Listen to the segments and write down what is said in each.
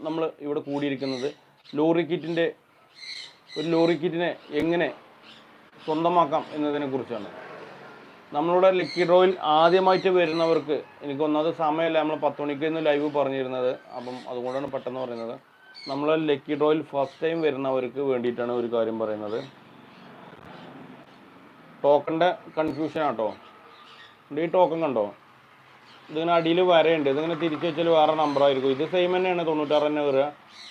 നമ്മൾ ഇവിടെ കൂടിയിരിക്കുന്നത്. ലോറി കിറ്റിന്റെ ഒരു ലോറി കിറ്റിനെ എങ്ങനെ സ്വന്തമാക്കാം എന്നതിനെ കുറിച്ചാണ്. നമ്മളുടെ ലിക്വിഡ് ഡ്രോയിൽ ആദ്യമായിട്ട് വരുന്നവർക്ക് എനിക്ക് ഒന്നാമത് സമയമല്ല. നമ്മൾ പത്ത് മണിക്ക് ഇന്ന് ലൈവ് പറഞ്ഞിരുന്നത്. അപ്പം അതുകൊണ്ടാണ് പെട്ടെന്ന് പറയുന്നത്. നമ്മൾ ലക്കി ഡ്രോയിൽ ഫസ്റ്റ് ടൈം വരുന്നവർക്ക് വേണ്ടിയിട്ടാണ് ഒരു കാര്യം പറയുന്നത്. ടോക്കണിന്റെ കൺഫ്യൂഷൻ ആട്ടോ. ഈ ടോക്കൺ കണ്ടോ? ഇതിങ്ങനെ അടിയിൽ വരയുണ്ട്. ഇതിങ്ങനെ തിരിച്ചു വെച്ചാൽ വേറെ നമ്പർ ആയിരിക്കും. ഇത് സെയിം തന്നെയാണ് തൊണ്ണൂറ്റാറ് തന്നെ വരിക.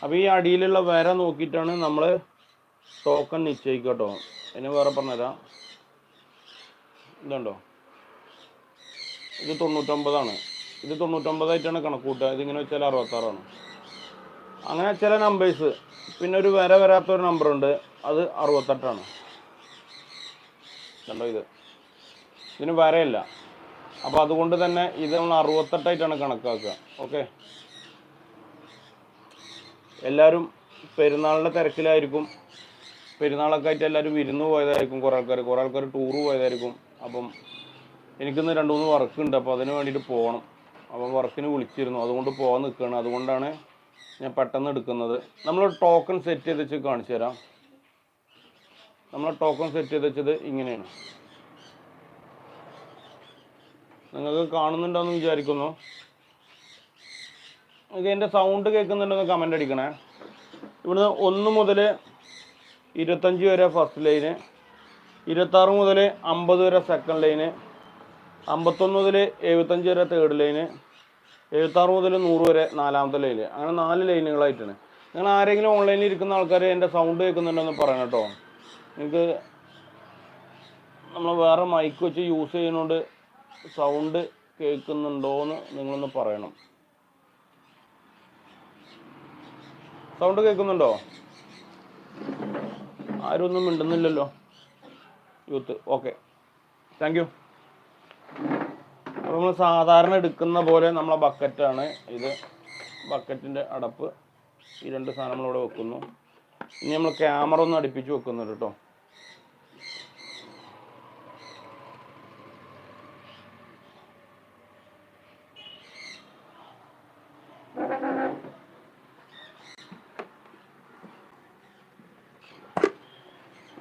അപ്പോൾ ഈ അടിയിലുള്ള വര നോക്കിയിട്ടാണ് നമ്മൾ ടോക്കൺ നിശ്ചയിക്കുക കേട്ടോ ഇനി വേറെ പറഞ്ഞുതരാം. ഇതുണ്ടോ? ഇത് തൊണ്ണൂറ്റൊമ്പതാണ്. ഇത് തൊണ്ണൂറ്റൊമ്പതായിട്ടാണ് കണക്ക് കൂട്ടുക. ഇതിങ്ങനെ വെച്ചാൽ അറുപത്താറാണ്. അങ്ങനെ ചില നമ്പേഴ്സ് പിന്നെ ഒരു വര വരാത്തൊരു നമ്പറുണ്ട് അത് അറുപത്തെട്ടാണ്. കണ്ടോ ഇത്? ഇതിന് വരയില്ല. അപ്പോൾ അതുകൊണ്ട് തന്നെ ഇത് നമ്മൾ അറുപത്തെട്ടായിട്ടാണ് കണക്കാക്കുക. ഓക്കെ എല്ലാവരും പെരുന്നാളിന്റെ തിരക്കിലായിരിക്കും. പെരുന്നാളൊക്കെ ആയിട്ട് എല്ലാവരും വിരുന്ന് പോയതായിരിക്കും കുറേ ആൾക്കാർ കുറേ ആൾക്കാർ ടൂറ് പോയതായിരിക്കും. അപ്പം എനിക്കിന്ന് രണ്ട് മൂന്ന് വർക്ക് ഉണ്ട്. അപ്പോൾ അതിന് വേണ്ടിയിട്ട് പോകണം അപ്പം വർക്കിന് വിളിച്ചിരുന്നു. അതുകൊണ്ട് പോകാൻ നിൽക്കുകയാണ് അതുകൊണ്ടാണ് ഞാൻ പെട്ടെന്ന് എടുക്കുന്നത്. നമ്മൾ ടോക്കൺ സെറ്റ് ചെയ്ത് വെച്ച് കാണിച്ചു തരാം നമ്മൾ ടോക്കൺ സെറ്റ് ചെയ്ത് വെച്ചത് ഇങ്ങനെയാണ്. നിങ്ങൾക്ക് കാണുന്നുണ്ടോയെന്ന് വിചാരിക്കുന്നു. നിങ്ങൾക്ക് എന്റെ സൗണ്ട് കേൾക്കുന്നുണ്ടെന്ന് കമന്റ് അടിക്കണേ. ഇവിടുന്ന് ഒന്ന് മുതൽ ഇരുപത്തഞ്ച് വരെ ഫസ്റ്റ് ലൈന് ഇരുപത്താറ് മുതൽ അമ്പത് വരെ സെക്കൻഡ് ലൈന് അമ്പത്തൊന്ന് മുതൽ എഴുപത്തഞ്ച് വരെ തേർഡ് ലൈന് എഴുപത്താറ് മുതൽ നൂറ് വരെ നാലാമത്തെ ലൈൻ അങ്ങനെ നാല് ലൈനുകളായിട്ടാണ് നിങ്ങൾ ആരെങ്കിലും ഓൺലൈനിൽ ഇരിക്കുന്ന ആൾക്കാർ എന്റെ സൗണ്ട് കേൾക്കുന്നുണ്ടെന്ന് പറയണം കേട്ടോ. നിങ്ങൾക്ക് നമ്മൾ വേറെ മൈക്ക് വെച്ച് യൂസ് ചെയ്യുന്നതുകൊണ്ട് സൗണ്ട് കേൾക്കുന്നുണ്ടോയെന്ന് നിങ്ങളൊന്ന് പറയണം. സൗണ്ട് കേൾക്കുന്നുണ്ടോ? ആരും ഒന്നും മിണ്ടുന്നില്ലല്ലോ. യൂത്ത് ഓക്കെ താങ്ക് യു അപ്പോൾ നമ്മൾ സാധാരണ എടുക്കുന്ന പോലെ നമ്മളെ ബക്കറ്റാണ് ഇത് ബക്കറ്റിന്റെ അടപ്പ്. ഈ രണ്ട് സാധനം നമ്മളിവിടെ വെക്കുന്നു. ഇനി നമ്മൾ ക്യാമറ ഒന്ന് അടുപ്പിച്ച് വെക്കുന്നുണ്ട് കേട്ടോ.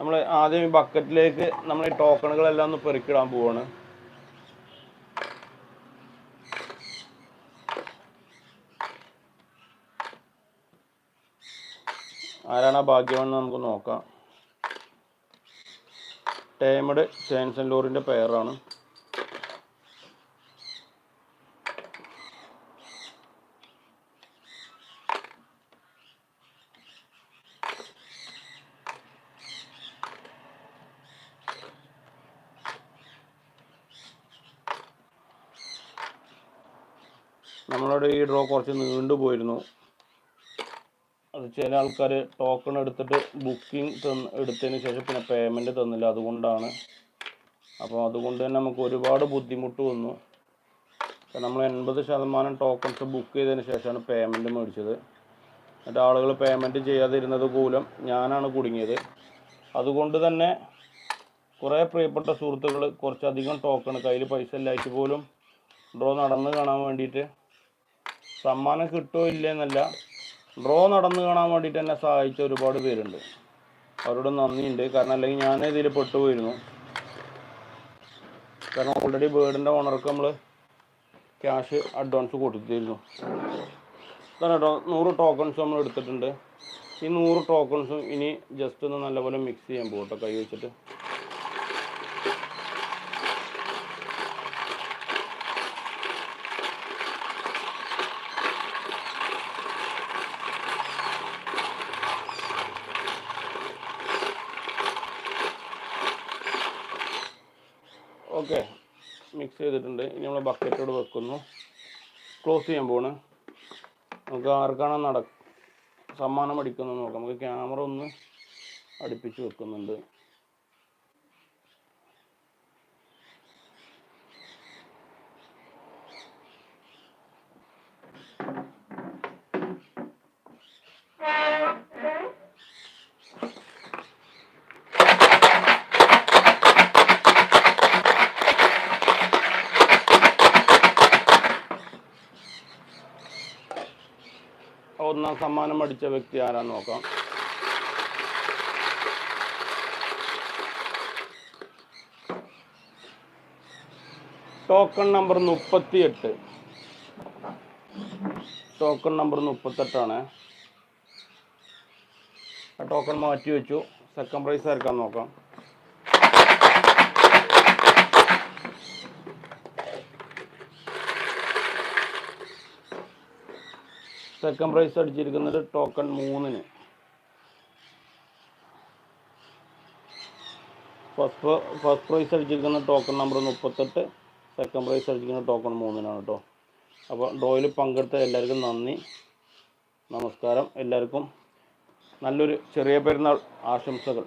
നമ്മൾ ആദ്യം ഈ ബക്കറ്റിലേക്ക് നമ്മൾ ഈ ടോക്കണുകളെല്ലാം ഒന്ന് പെറുക്കിടാൻ പോവാണ്. ആരാണ് ആ ഭാഗ്യമെന്ന് നമുക്ക് നോക്കാം. ടേമഡ് ചേൻസൻ ലോറിന്റെ പെയറാണ് നമ്മളുടെ ഈ ഡ്രോ കുറച്ച് നീണ്ടു പോയിരുന്നു. അത് ചില ആൾക്കാർ ടോക്കൺ എടുത്തിട്ട് ബുക്കിംഗ് തന്ന് എടുത്തതിന് ശേഷം പിന്നെ പേയ്മെന്റ് തന്നില്ല. അതുകൊണ്ടാണ്. അപ്പോൾ അതുകൊണ്ട് തന്നെ നമുക്ക് ഒരുപാട് ബുദ്ധിമുട്ട് വന്നു. നമ്മൾ എൺപത് ശതമാനം ടോക്കൺസ് ബുക്ക് ചെയ്തതിന് ശേഷമാണ് പേയ്മെന്റ് മേടിച്ചത്. എന്നിട്ട് ആളുകൾ പേയ്മെന്റ് ചെയ്യാതിരുന്നത് മൂലം ഞാനാണ് കുടുങ്ങിയത്. അതുകൊണ്ട് തന്നെ കുറേ പ്രിയപ്പെട്ട സുഹൃത്തുക്കൾ കുറച്ചധികം ടോക്കൺ കയ്യിൽ പൈസ ഇല്ലായിട്ട് പോലും ഡ്രോ നടന്ന് കാണാൻ വേണ്ടിയിട്ട് സമ്മാനം കിട്ടുമോ ഇല്ലെന്നല്ല. ഡ്രോ നടന്നു കാണാൻ വേണ്ടിയിട്ട് എന്നെ സഹായിച്ച ഒരുപാട് പേരുണ്ട്. അവരോട് നന്ദിയുണ്ട്. കാരണം അല്ലെങ്കിൽ ഞാൻ ഇതിൽ പെട്ടുപോയിരുന്നു. കാരണം ഓൾറെഡി ബേർഡിന്റെ ഓണർക്ക് നമ്മൾ ക്യാഷ് അഡ്വാൻസ് കൊടുത്തിരുന്നു. കേട്ടോ നൂറ് ടോക്കൺസ് നമ്മൾ എടുത്തിട്ടുണ്ട്. ഈ നൂറ് ടോക്കൺസും ഇനി ജസ്റ്റ് ഒന്ന് നല്ലപോലെ മിക്സ് ചെയ്യാൻ പോകട്ടെ കൈ വെച്ചിട്ട്. ഓക്കെ മിക്സ് ചെയ്തിട്ടുണ്ട്. ഇനി നമ്മൾ ബക്കറ്റോട് വെക്കുന്നു. ക്ലോസ് ചെയ്യാൻ പോണ് നമുക്ക് ആർക്കാണ് നട സമ്മാനം അടിക്കുന്നത് നോക്കാം. നമുക്ക് ക്യാമറ ഒന്ന് അടുപ്പിച്ച് വെക്കുന്നുണ്ട്. ഒന്നാം സമ്മാനം അടിച്ച വ്യക്തി ആരാന്ന് നോക്കാം. ടോക്കൺ നമ്പർ മുപ്പത്തിയെട്ട്. ടോക്കൺ നമ്പർ മുപ്പത്തെട്ടാണ്. ടോക്കൺ മാറ്റി വെച്ചു സെക്കൻഡ് പ്രൈസ് ആർക്കാൻ നോക്കാം. സെക്കൻഡ് പ്രൈസ് അടിച്ചിരിക്കുന്നത് ടോക്കൺ മൂന്നിന്. ഫസ്റ്റ് ഫസ്റ്റ് പ്രൈസ് അടിച്ചിരിക്കുന്ന ടോക്കൺ നമ്പർ മുപ്പത്തെട്ട്. സെക്കൻഡ് പ്രൈസ് അടിച്ചിരിക്കുന്ന ടോക്കൺ മൂന്നിനാണ് കേട്ടോ അപ്പോൾ ഡ്രോയിൽ പങ്കെടുത്ത എല്ലാവർക്കും നന്ദി. നമസ്കാരം. എല്ലാവർക്കും നല്ലൊരു ചെറിയ പെരുന്നാൾ ആശംസകൾ.